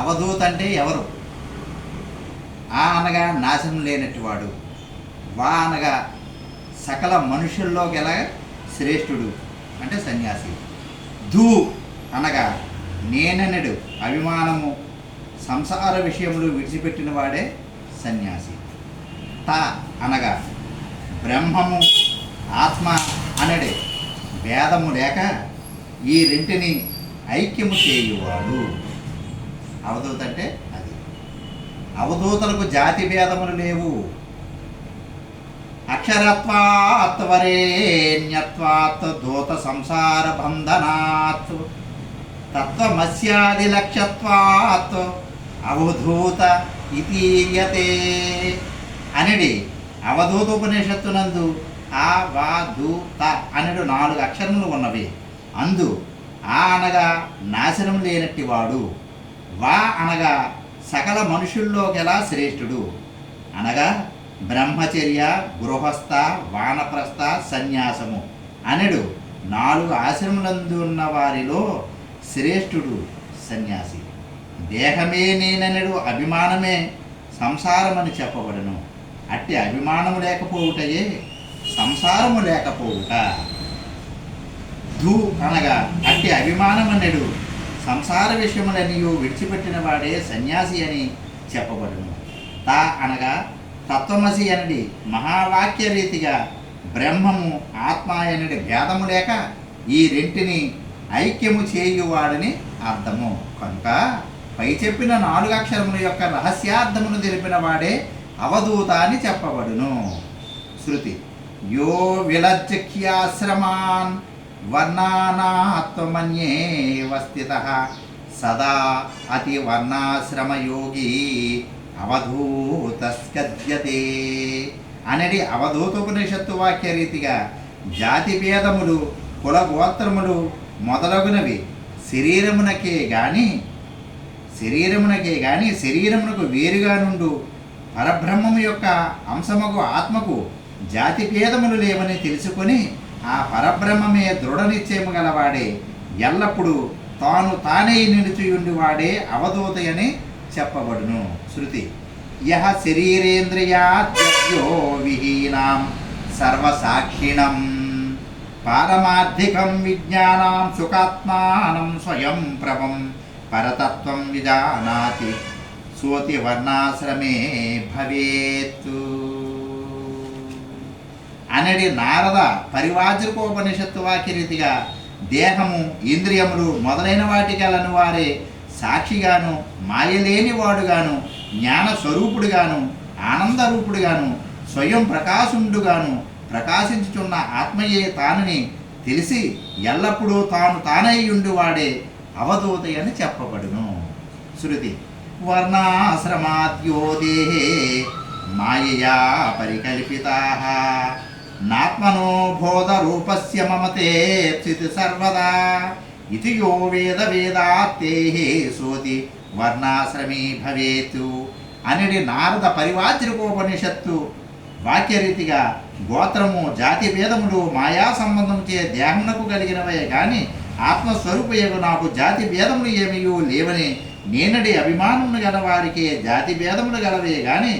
అవధూత్ అంటే ఎవరు ఆ అనగా నాశనం లేనటివాడు వా అనగా సకల మనుషుల్లో ఎలా శ్రేష్ఠుడు అంటే సన్యాసి ధూ అనగా నేననడు అభిమానము సంసార విషయములు విడిచిపెట్టిన వాడే సన్యాసి త అనగా బ్రహ్మము ఆత్మ అనడే భేదము లేక ఈ రెంటిని ఐక్యము చేయువాడు అవధూత అంటే అది అవధూతలకు జాతి భేదములు లేవు అక్షరత్వాత్వరేణ్యత్వాత్ సంసార బంధనాత్ తత్వమస్యాది లక్ష్యత్వాత్ అవధూత ఇతీయతే అనిడి అవధూత ఉపనిషత్తునందు ఆ వా ధూ త అనడు నాలుగు అక్షరములు ఉన్నవి అందు ఆ అనగా నాశనం లేనట్టివాడు వా అనగా సకల మనుషుల్లో గల శ్రేష్ఠుడు అనగా బ్రహ్మచర్య గృహస్థ వానప్రస్థ సన్యాసము అనడు నాలుగు ఆశ్రములందు ఉన్న వారిలో శ్రేష్ఠుడు సన్యాసి దేహమే నేననడు అభిమానమే సంసారమని చెప్పబడను అట్టి అభిమానము లేకపోవుటయే సంసారము లేకపోవుట దూ అనగా అట్టి అభిమానమనడు సంసార విషయములన్నీ విడిచిపెట్టిన వాడే సన్యాసి అని చెప్పబడును తా అనగా తత్వమసి అనడి మహావాక్య రీతిగా బ్రహ్మము ఆత్మ అనడి భేదము లేక ఈ రెంటిని ఐక్యము చేయువాడని అర్థము కనుక పై చెప్పిన నాలుగు అక్షరముల యొక్క రహస్యార్థమును తెలిపిన వాడే అవధూత అని చెప్పబడును శృతి యో విలజ్జక్యాశ్రమాన్ వర్ణానాత్మన్యేవ స్థిత సదా అతి అవధూత అవధూతస్కద్యతే అనేది ఉపనిషత్తు వాక్య రీతిగా జాతి భేదములు కులగోత్రములు మొదలగునవి శరీరమునకే గాని శరీరమునకే గాని శరీరమునకు వేరుగా నుండు పరబ్రహ్మము యొక్క అంశముకు ఆత్మకు జాతి భేదములు లేవని తెలుసుకొని ఆ పరబ్రహ్మమే దృఢ నిశ్చయము గలవాడే ఎల్లప్పుడూ తాను తానే నిలిచియుండివాడే వాడే అవధూత అని చెప్పబడును శృతి యహ శరీరేంద్రియాద్యో విహీనాం సర్వసాక్షిణం పారమార్థికం విజ్ఞానం సుఖాత్మానం స్వయం ప్రభం పరతత్వం విజానాతి సోతి వర్ణాశ్రమే భవేత్తు అనడి నారద పరివాజ్రకోపనిషత్తు వాక్యరీతిగా దేహము ఇంద్రియములు మొదలైన వాటికలను వారే సాక్షిగాను మాయలేని వాడుగాను జ్ఞాన స్వరూపుడుగాను ఆనందరూపుడుగాను స్వయం ప్రకాశుండుగాను ప్రకాశించుచున్న ఆత్మయే తానని తెలిసి ఎల్లప్పుడూ తాను తానయ్యుండి వాడే అవధూత అని చెప్పబడును శృతి వర్ణాశ్రమాద్యో మాయయా పరికల్పితా నాత్మనోబోధ బోధ రూపస్య మమతేప్సితి సర్వదా ఇది యో వేద వేదాత్తేహే సోతి వర్ణాశ్రమీ భవేతు అనేది నారద పరివాచరికోపనిషత్తు వాక్యరీతిగా గోత్రము జాతి భేదములు మాయా సంబంధం చే దేహమునకు కలిగినవే కానీ ఆత్మస్వరూపయగు నాకు జాతి భేదములు ఏమియూ లేవని నేనడి అభిమానములు గలవారికే జాతి భేదములు గలవే కానీ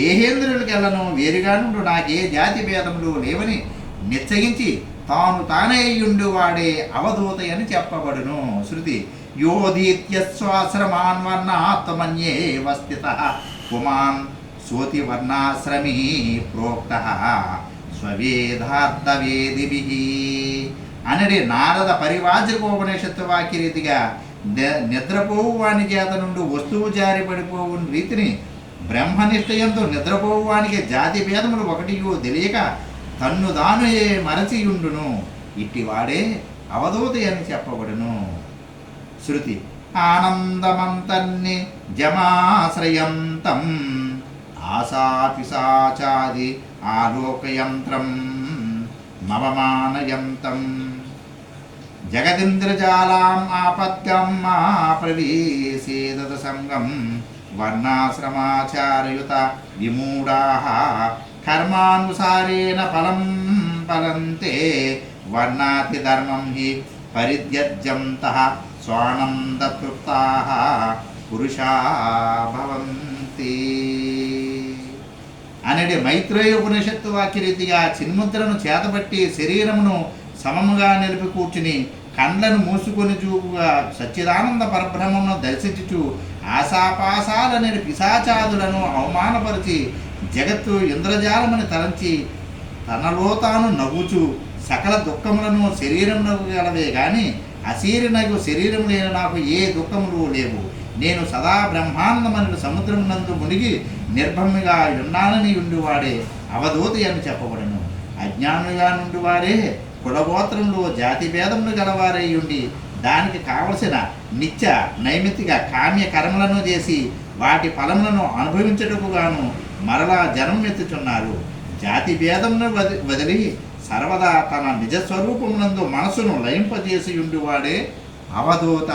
దేహేంద్రులకెళ్ళను వేరుగానుండు నాకే జాతి భేదములు లేవని నిశ్చయించి తాను తానే తానేయుండు వాడే అవధూత అని చెప్పబడును శృతి యోధీత్యశ్వాశ్రమాన్ వర్ణాత్మన్యే వస్తిత కుమాన్ సోతి వర్ణాశ్రమీ ప్రోక్త స్వవేదార్థవేదిభి అనడి నారద పరివాజకోపనిషత్తు వాక్య రీతిగా నిద్రపోవు వాణి చేత నుండి వస్తువు జారి పడిపోవుని రీతిని బ్రహ్మనిష్టయంతో నిద్రపోవానికి జాతి భేదములు ఒకటియో తెలియక తన్ను దాను మరచియుండును ఇట్టివాడే అవధూత అని చెప్పబడును శృతి ఆనందమంతన్ని జమాశ్రయంతం ఆశాపిశాచాది ఆలోకయంత్రం మవమానయంతం జగదింద్రజాలాం ఆపత్యం మా ప్రవేశేదత సంగం వర్ణాశ్రమాచారయుత విమూఢా కర్మానుసారేణ ఫలం ఫలంతే వర్ణాతి ధర్మం హి పరిత్యజ్యంత స్వానందతృప్త పురుషా అనేది మైత్రేయ ఉపనిషత్తు వాక్యరీతిగా చిన్ముద్రను చేతబట్టి శరీరమును సమముగా నిలిపి కూర్చుని కండ్లను మూసుకొని చూపుగా సచ్చిదానంద పరబ్రహ్మను దర్శించుచు ఆశాపాశాలనే పిశాచాదులను అవమానపరిచి జగత్తు ఇంద్రజాలమని తలంచి తనలో తాను నవ్వుచు సకల దుఃఖములను శరీరం గలవే కానీ అశీరినకు శరీరం లేని నాకు ఏ దుఃఖములు లేవు నేను సదా బ్రహ్మాండమైన సముద్రం నందు మునిగి నిర్భమ్మిగా ఉన్నానని ఉండివాడే అవధూతి అని చెప్పబడను అజ్ఞానుగా నుండివారే కులగోత్రంలో జాతి భేదములు గలవారై ఉండి దానికి కావలసిన నిత్య నైమిత్తిక కామ్య కర్మలను చేసి వాటి ఫలములను అనుభవించటకు గాను మరలా ఎత్తుచున్నారు జాతి భేదంను వదిలి సర్వదా తన నిజస్వరూపమునందు మనసును లయింపజేసి ఉండివాడే అవధూత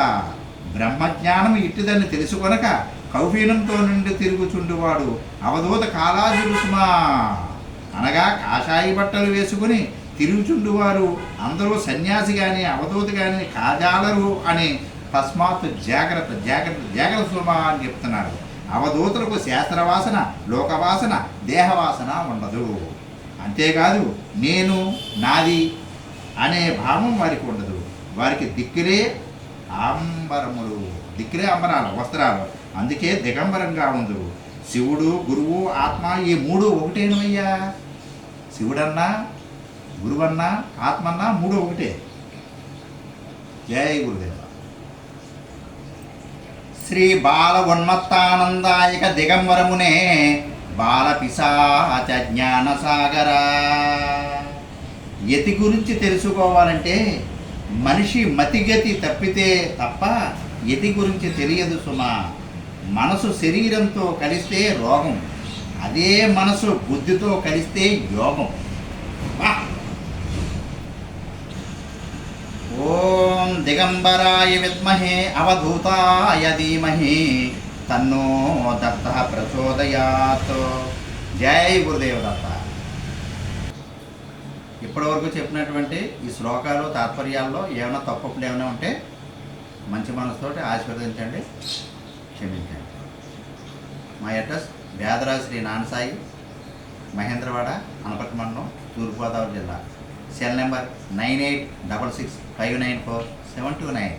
బ్రహ్మజ్ఞానం ఇట్టిదని తెలుసుకొనక కౌపీనంతో నుండి తిరుగుచుండువాడు అవధూత కాలాజులు అనగా కాషాయి బట్టలు వేసుకుని తిరుగుచుండువారు అందరూ సన్యాసి కానీ అవధూత కానీ కాజాలరు అని తస్మాత్ జాగ్రత్త జాగ్రత్త జాగ్రత్త సుమా అని చెప్తున్నాడు అవధూతులకు శాస్త్రవాసన లోకవాసన దేహవాసన ఉండదు అంతేకాదు నేను నాది అనే భావం వారికి ఉండదు వారికి దిక్కులే ఆంబరములు దిక్కులే అంబరాలు వస్త్రాలు అందుకే దిగంబరంగా ఉండదు శివుడు గురువు ఆత్మ ఈ మూడు ఒకటేనయ్యా శివుడన్నా గురువన్నా ఆత్మన్నా మూడు ఒకటే జయ గురుదేవి శ్రీ బాల ఉన్మత్తానందాయక దిగంబరమునే బాల పిశాచ జ్ఞానసాగర యతి గురించి తెలుసుకోవాలంటే మనిషి మతిగతి తప్పితే తప్ప యతి గురించి తెలియదు సుమా మనసు శరీరంతో కలిస్తే రోగం అదే మనసు బుద్ధితో కలిస్తే యోగం ఓ ఓం దిగంబరాయ విద్మహే అవధూతాయ ధీమహే తన్నో దత్త ప్రచోదయాత్ జై దత్త ఇప్పటివరకు చెప్పినటువంటి ఈ శ్లోకాలు తాత్పర్యాల్లో ఏమైనా తప్పప్పుడు ఏమైనా ఉంటే మంచి మనసుతోటి ఆశీర్వదించండి క్షమించండి మా అడ్రస్ వేదరాజు శ్రీ నానసాయి మహేంద్రవాడ అనపతి తూర్పుగోదావరి జిల్లా Cell number 9866594729.